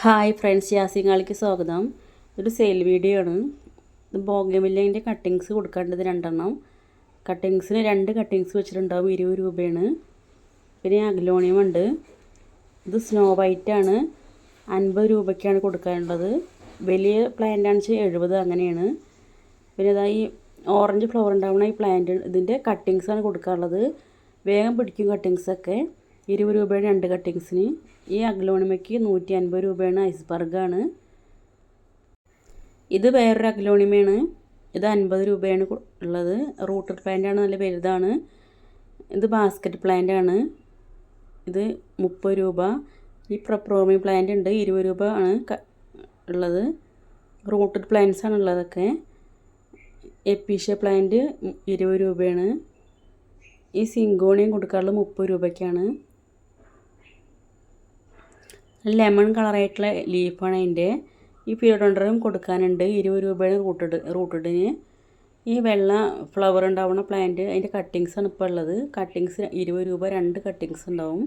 Hi friends യാസിങ്ങാളിക്ക് സ്വാഗതം. ഇതൊരു sale video ആണ്. ഇത് കട്ടിങ്സ് കൊടുക്കേണ്ടത് രണ്ടെണ്ണം. കട്ടിങ്സിന് രണ്ട് കട്ടിങ്സ് വെച്ചിട്ടുണ്ടാവും ഇരുപത് രൂപയാണ്. പിന്നെ അഗ്ലോണിയം ഉണ്ട്. ഇത് സ്നോ വൈറ്റ് ആണ്. അൻപത് രൂപയ്ക്കാണ് കൊടുക്കാനുള്ളത്. വലിയ പ്ലാന്റ് ആണെന്ന് വെച്ചാൽ എഴുപത് അങ്ങനെയാണ്. പിന്നെ ഇതാ ഈ ഓറഞ്ച് ഫ്ലവർ ഉണ്ടാവുന്ന ഈ പ്ലാന്റ് ഇതിന്റെ കട്ടിങ്സാണ് ആണ് കൊടുക്കാനുള്ളത്. വേഗം പിടിക്കും കട്ടിങ്സൊക്കെ ഇരുപത് രൂപയാണ് രണ്ട് കട്ടിങ്സിന് ഈ അഗ്ലോണിമയ്ക്ക് നൂറ്റി അൻപത് രൂപയാണ് ഐസ്ബർഗാണ്. ഇത് വേറൊരു അഗ്ലോണിമയാണ്. ഇത് അൻപത് രൂപയാണ് ഉള്ളത്. റൂട്ടർ പ്ലാന്റ് ആണ് നല്ല വലുതാണ്. ഇത് ബാസ്ക്കറ്റ് പ്ലാന്റ് ആണ് ഇത് മുപ്പത് രൂപ. ഈ പ്രൊപ്രോമി പ്ലാന്റ് ഉണ്ട് ഇരുപത് രൂപ ആണ് ഉള്ളത്. റൂട്ടഡ് പ്ലാന്റ്സ് ആണ് ഉള്ളതൊക്കെ. എപ്പീഷ്യ പ്ലാന്റ് ഇരുപത് രൂപയാണ്. ഈ സിങ്കോണിയം കൊടുക്കാറുള്ളത് മുപ്പത് രൂപയ്ക്കാണ്. ലെമൺ കളറായിട്ടുള്ള ലീഫാണ് അതിന്റെ. ഈ ഫിയോഡോണ്ടറും കൊടുക്കാനുണ്ട്. ഇരുപത് രൂപയാണ് റൂട്ടഡ് റൂട്ടഡിന്. ഈ വെള്ള ഫ്ലവർ ഉണ്ടാവുന്ന പ്ലാന്റ് അതിന്റെ കട്ടിങ്സാണ് ഇപ്പോൾ ഉള്ളത്. കട്ടിങ്സ് ഇരുപത് രൂപ രണ്ട് കട്ടിങ്സ് ഉണ്ടാവും.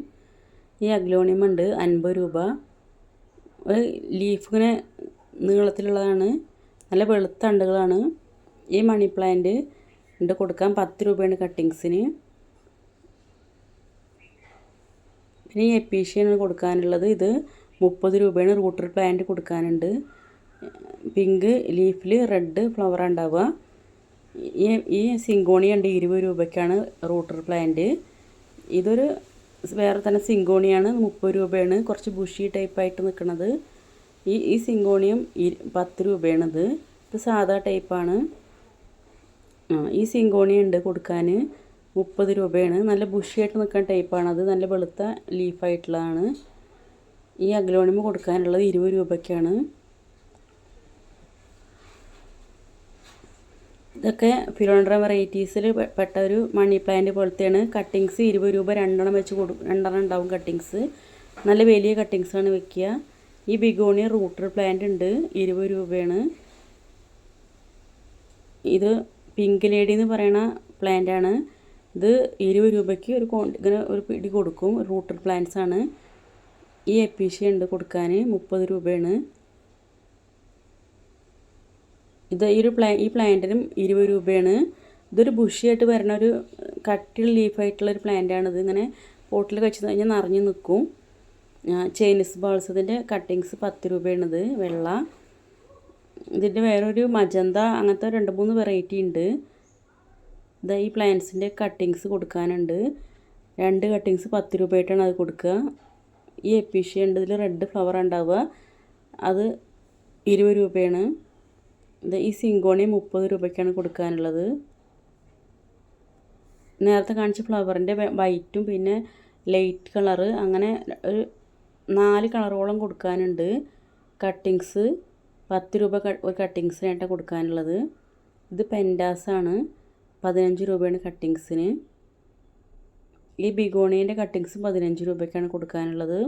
ഈ അഗ്ലോണിയം ഉണ്ട് അൻപത് രൂപ. ഒരു ലീഫ് ഇങ്ങനെ നീളത്തിലുള്ളതാണ്. നല്ല വെളുത്ത അണ്ടുകളാണ്. ഈ മണി പ്ലാന്റ് ഉണ്ട് കൊടുക്കാൻ പത്ത് രൂപയാണ് കട്ടിങ്സിന് പിന്നെ ഈ എപ്പീഷ്യയാണ് കൊടുക്കാനുള്ളത്. ഇത് മുപ്പത് രൂപയാണ് റൂട്ടർ പ്ലാന്റ് കൊടുക്കാനുണ്ട്. പിങ്ക് ലീഫിൽ റെഡ് ഫ്ലവർ ഉണ്ടാവുക. ഈ ഈ സിങ്കോണി ഉണ്ട് ഇരുപത് രൂപയ്ക്കാണ് റൂട്ടർ പ്ലാന്റ്. ഇതൊരു വേറെ തന്നെ സിങ്കോണിയാണ്. മുപ്പത് രൂപയാണ്. കുറച്ച് ബുഷി ടൈപ്പായിട്ട് നിൽക്കുന്നത് ഈ ഈ സിങ്കോണിയം പത്ത് രൂപയാണിത്. ഇത് സാധാ ടൈപ്പാണ് ഈ സിങ്കോണി ഉണ്ട് കൊടുക്കാൻ മുപ്പത് രൂപയാണ്. നല്ല ബുഷിയായിട്ട് നിൽക്കുന്ന അത് നല്ല വെളുത്ത ലീഫായിട്ടുള്ളതാണ് ഈ അഗ്ലോണിമ കൊടുക്കാനുള്ളത് ഇരുപത് രൂപയ്ക്കാണ്. ഇതൊക്കെ ഫിലോണ്ട്ര വെറൈറ്റീസിൽ പെട്ട ഒരു മണി പ്ലാന്റ് പോലത്തെയാണ്. കട്ടിങ്സ് ഇരുപത് രൂപ രണ്ടെണ്ണം വെച്ച് കൊടുക്കും രണ്ടെണ്ണം ഉണ്ടാവും കട്ടിങ്സ് നല്ല വലിയ കട്ടിങ്സാണ് വെക്കുക. ഈ ബിഗോണിയ റൂട്ടർ പ്ലാന്റ് ഉണ്ട്. ഇരുപത് രൂപയാണ്. ഇത് പിങ്ക് ലേഡി എന്ന് പറയുന്ന പ്ലാന്റ് ആണ്. ഇത് ഇരുപത് രൂപയ്ക്ക് ഒരു ഇങ്ങനെ ഒരു പിടി കൊടുക്കും. റൂട്ടർ പ്ലാന്റ്സ് ആണ്. ഈ എപ്പീഷ്യ ഉണ്ട് കൊടുക്കാൻ മുപ്പത് രൂപയാണ്. ഇത് ഈ ഒരു പ്ലാ ഈ പ്ലാന്റിനും ഇരുപത് രൂപയാണ്. ഇതൊരു ബുഷിയായിട്ട് വരുന്ന ഒരു കട്ടിയുള്ള ലീഫായിട്ടുള്ള ഒരു പ്ലാന്റാണിത് ഇങ്ങനെ പോട്ടിൽ വെച്ച് കഴിഞ്ഞാൽ നിറഞ്ഞു നിൽക്കും. ചൈനീസ് ബോൾസത്തിന്റെ കട്ടിങ്സ് പത്ത് രൂപയാണിത് വെള്ള. ഇതിന്റെ വേറൊരു മജന്ത അങ്ങനത്തെ രണ്ട് മൂന്ന് വെറൈറ്റി ഉണ്ട്. ഇതാ ഈ പ്ലാന്റ്സിന്റെ കട്ടിങ്സ് കൊടുക്കാനുണ്ട്. രണ്ട് കട്ടിങ്സ് പത്ത് രൂപയായിട്ടാണ് അത് കൊടുക്കുക. ഈ എപ്പിഷ്യ ഉണ്ട് ഇതിൽ റെഡ് ഫ്ലവർ ഉണ്ടാവുക. അത് ഇരുപത് രൂപയാണ്. ഇത് ഈ സിങ്കോണി മുപ്പത് രൂപയ്ക്കാണ് കൊടുക്കാനുള്ളത്. നേരത്തെ കാണിച്ച ഫ്ലവറിന്റെ വൈറ്റും പിന്നെ ലൈറ്റ് കളറ് അങ്ങനെ ഒരു നാല് കളറോളം കൊടുക്കാനുണ്ട്. കട്ടിങ്സ് പത്ത് രൂപ ഒരു കട്ടിങ്സിനായിട്ടാണ് കൊടുക്കാനുള്ളത്. ഇത് പെൻഡാസാണ് പതിനഞ്ച് രൂപയാണ് കട്ടിങ്സിന്. ഈ ബിഗോണീന്റെ കട്ടിങ്സ് പതിനഞ്ച് രൂപയ്ക്കാണ് കൊടുക്കാനുള്ളത്.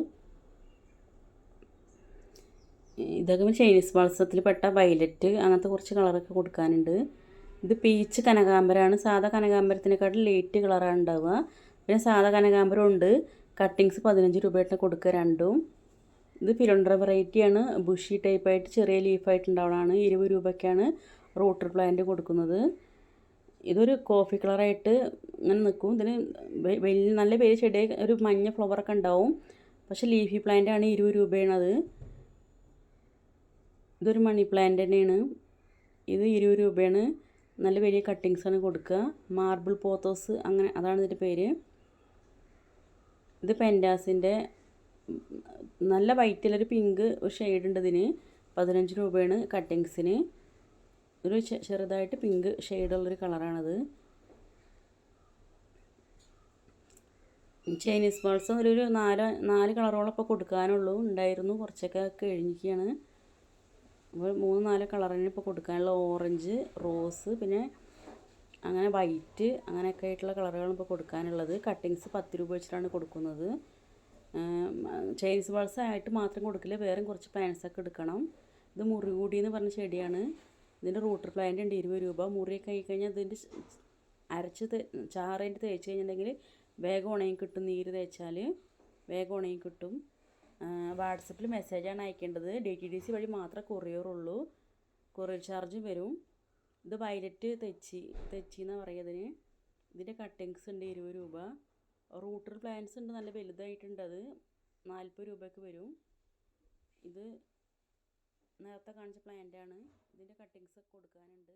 ഇതൊക്കെ ചൈനീസ് വളസത്തിൽ പെട്ട വയലറ്റ് അങ്ങനത്തെ കുറച്ച് കളറൊക്കെ കൊടുക്കാനുണ്ട്. ഇത് പീച്ച് കനകാമ്പരമാണ് സാധാ കനകാമ്പരത്തിനെക്കാട്ടിൽ ലൈറ്റ് കളറാണ് ഉണ്ടാവുക. പിന്നെ സാധാ കനകാമ്പരം ഉണ്ട് കട്ടിങ്സ് പതിനഞ്ച് രൂപയായിട്ട് കൊടുക്കുക രണ്ടും. ഇത് ഫിലോണ്ടർ വെറൈറ്റിയാണ്. ബുഷി ടൈപ്പായിട്ട് ചെറിയ ലീഫായിട്ട് ഇരുപത് രൂപയ്ക്കാണ് റൂട്ടർ പ്ലാന്റ് കൊടുക്കുന്നത്. ഇതൊരു കോഫി കളറായിട്ട് ഇങ്ങനെ നിൽക്കും ഇതിന് വലിയ നല്ല വലിയ ചെടി ഒരു മഞ്ഞ ഫ്ലവറൊക്കെ ഉണ്ടാവും. പക്ഷെ ലീഫി പ്ലാന്റ് ആണ് ഇരുപത് രൂപയാണത്. ഇതൊരു മണി പ്ലാന്റ് തന്നെയാണ്. ഇത് ഇരുപത് രൂപയാണ്. നല്ല വലിയ കട്ടിങ്സ് ആണ് കൊടുക്കുക. മാർബിൾ പോത്തോസ് അങ്ങനെ അതാണ് ഇതിന്റെ പേര്. ഇത് പെൻഡാസിന്റെ നല്ല വൈറ്റിലൊരു പിങ്ക് ഒരു ഷെയ്ഡ് ഉണ്ട് ഇതിന്. പതിനഞ്ച് രൂപയാണ് കട്ടിങ്സിന് ഒരു ചെറുതായിട്ട് പിങ്ക് ഷെയ്ഡുള്ളൊരു കളറാണത് ചൈനീസ് ബോൾസ് ഒരു നാല് നാല് കളറോളം ഇപ്പോൾ കൊടുക്കാനുള്ളൂ. ഉണ്ടായിരുന്നു. കുറച്ചൊക്കെ കഴിഞ്ഞിരിക്കുകയാണ്. അപ്പോൾ മൂന്ന് നാല് കളറിന് ഇപ്പോൾ കൊടുക്കാനുള്ള. ഓറഞ്ച് റോസ് പിന്നെ അങ്ങനെ വൈറ്റ് അങ്ങനെയൊക്കെ ആയിട്ടുള്ള കളറുകളാണ് ഇപ്പോൾ കൊടുക്കാനുള്ളത്. കട്ടിങ്സ് പത്ത് രൂപ വെച്ചിട്ടാണ് കൊടുക്കുന്നത്. ചൈനീസ് ബോൾസ് ആയിട്ട് മാത്രം കൊടുക്കില്ല. വേറെ കുറച്ച് പാൻസൊക്കെ എടുക്കണം. ഇത് മുറികൂടി എന്ന് പറഞ്ഞ ചെടിയാണ്. ഇതിന്റെ റൂട്ടർ പ്ലാന്റ് ഉണ്ട് ഇരുപത് രൂപ. മുറിയൊക്കെ ആയിക്കഴിഞ്ഞാൽ ഇതിന്റെ അരച്ച് ചാറേന്റെ തേച്ച് കഴിഞ്ഞിട്ടുണ്ടെങ്കിൽ വേഗം ഉണങ്ങി കിട്ടും നീര് തേച്ചാൽ വേഗം ഉണങ്ങി കിട്ടും. വാട്സപ്പിൽ മെസ്സേജാണ് അയക്കേണ്ടത്. ഡി ടി ഡി സി വഴി മാത്രമേ കൊറിയറുള്ളൂ. കൊറിയർ ചാർജ് വരും. ഇത് വയലറ്റ് തെച്ചി തെച്ചി എന്ന് പറയുന്നതിന് ഇതിന്റെ കട്ടിങ്സ് ഉണ്ട് ഇരുപത് രൂപ. റൂട്ടർ പ്ലാന്റ്സ് ഉണ്ട് നല്ല വലുതായിട്ടുണ്ട് അത്. നാൽപ്പത് രൂപയ്ക്ക് വരും. ഇത് നേരത്തെ കാണിച്ച പ്ലാന്റാണ്. ഇതിന്റെ കട്ടിങ്സ് കൊടുക്കാനുണ്ട്.